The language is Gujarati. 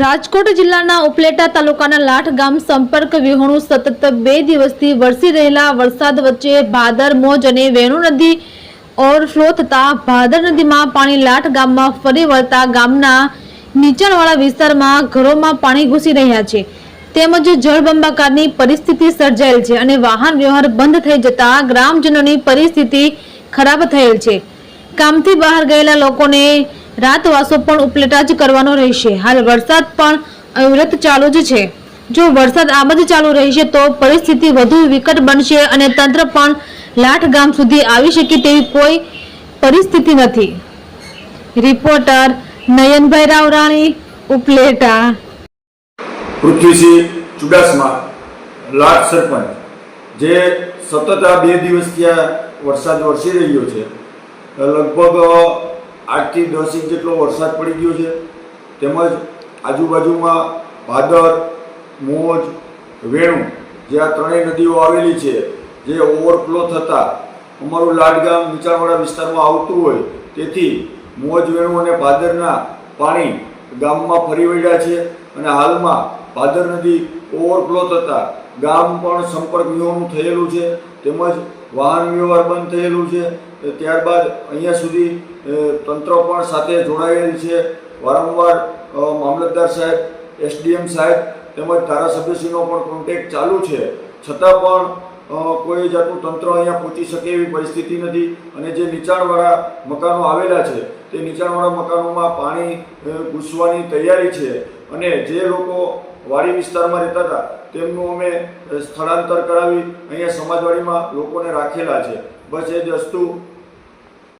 રાજકોટ જિલ્લાના ઉપલેટા તાલુકાના લાઠ ગામ સંપર્ક વિહોણું સતત બે દિવસથી વરસી રહેલા વરસાદ વચ્ચે ભાદર, મોજ અને વેણુ નદી ઓવરફ્લો થતા ભાદર નદીમાં પાણી લાઠ ગામમાં ફરી વળતા ગામના નીચાણવાળા વિસ્તારમાં ઘરોમાં પાણી ઘૂસી રહ્યા છે. તેમજ જળબંબાકારની પરિસ્થિતિ સર્જાયેલ છે અને વાહન વ્યવહાર બંધ થઈ જતા ગ્રામજનોની પરિસ્થિતિ ખરાબ થયેલ છે. કામથી બહાર ગયેલા લોકોને રાતવાસો પણ ઉપલેટા જ કરવાનો રહેશે. હાલ વરસાદ પણ અવિરત ચાલુ જ છે. જો વરસાદ આમ જ ચાલુ રહેશે તો પરિસ્થિતિ વધુ વિકટ બનશે અને તંત્ર પણ લાઠ ગામ સુધી આવી શકે તેવી કોઈ પરિસ્થિતિ નથી. રિપોર્ટર નયનભાઈ રાવરાણી, ઉપલેટા. પૃથ્વીસિંહ ચુડાસમા. લાઠ સરપંચ. જે સતત આ બે દિવસ ત્યાં વરસાદ વરસી રહ્યો છે. લગભગ આઠથી દસ ઇંચ જેટલો વરસાદ પડી ગયો છે. તેમજ આજુબાજુમાં ભાદર, મોજ, વેણુ જે આ ત્રણેય નદીઓ આવેલી છે, જે ઓવરફ્લો થતાં અમારું લાડ ગામ નીચાણવાળા વિસ્તારમાં આવતું હોય, તેથી મોજ, વેણુ અને ભાદરના પાણી ગામમાં ફરી વળ્યા છે અને હાલમાં ભાદર નદી ઓવરફ્લો થતાં ગામ પણ સંપર્ક વિહોણું થયેલું છે. તેમજ વાહન વ્યવહાર બંધ થયેલું છે. ત્યારબાદ અહીંયા સુધી તંત્ર પણ સાથે જોડાયેલ છે. વારંવાર મામલતદાર સાહેબ, એસડીએમ સાહેબ તેમજ ધારાસભ્યશ્રીનો પણ કોન્ટેક્ટ ચાલુ છે. છતાં પણ કોઈ જાતનું તંત્ર અહીંયા પહોંચી શકે એવી પરિસ્થિતિ નથી. અને જે નીચાણવાળા મકાનો આવેલા છે, તે નીચાણવાળા મકાનોમાં પાણી ઘૂસવાની તૈયારી છે. અને જે લોકો વાડી વિસ્તારમાં રહેતા હતા, તેમનું અમે સ્થળાંતર કરાવી અહીંયા સમાજવાડીમાં લોકોને રાખેલા છે. બસ એ જ વસ્તુ